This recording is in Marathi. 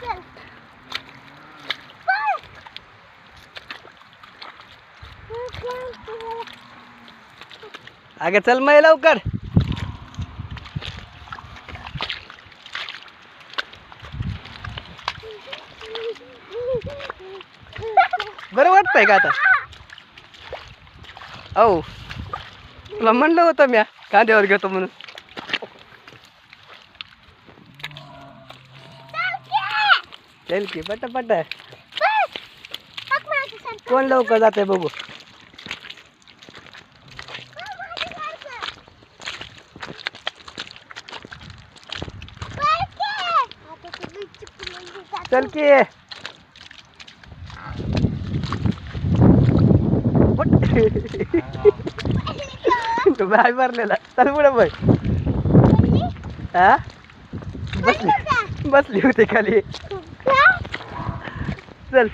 चल अगं चल मग लवकर. बरं वाटतंय का आता? औ तुला म्हणलं होतं म्या कांद्यावर घेतो म्हणून. चल की पट पट. कोण लवकर जाते बघू. चल की. बाय मारलेला चल पुढे बाय हा? बसली. बसली होती खाली. का? चल